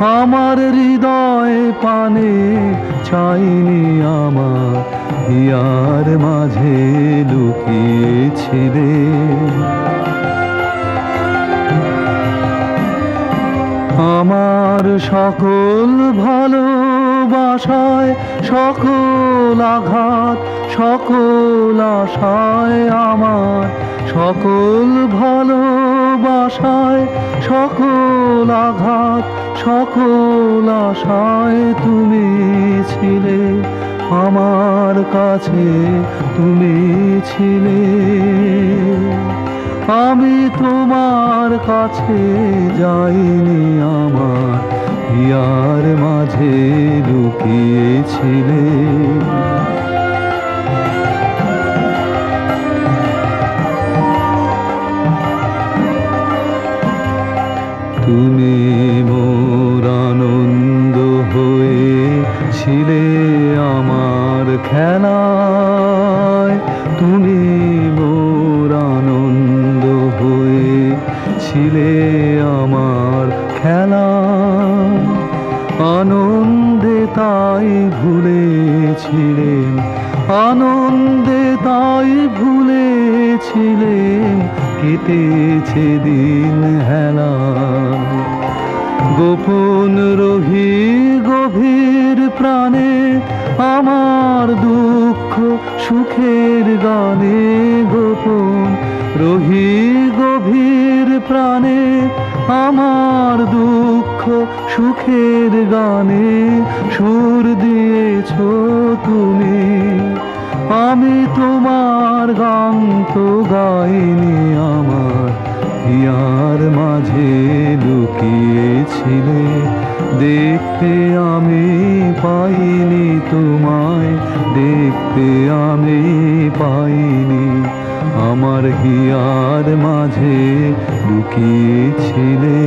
আমার হৃদয় পানে চাইনি আমার, ইয়ার মাঝে লুকিয়েছিলে আমার সকল ভালোবাসায়, সকল আঘাত, সকল আশায় আমার, সকল ভালোবাসায় সকল আঘাত, সকল আশায় তুমি ছিলে, আমার কাছে তুমি ছিলে। আমি তোমার কাছে যাইনি, আমার ইয়ার মাঝে লুকিয়েছিলে। ছিলে আমার খেলা। আনন্দে তাই ভুলেছিলেন, আনন্দে তাই ভুলেছিলেন, কেটেছে দিন হেলা। গোপন রহি গভীর প্রাণে আমার দুঃখ সুখের গানে গোপন রহি গভীর প্রাণে, আমার দুঃখ সুখের গানে সুর দিয়েছ তুমি। আমি তোমার গান তো গাইনি আমার, ইয়ার মাঝে লুকিয়েছিলে। দেখতে আমি আমার হিয়ার মাঝে লুকিয়েছিলে?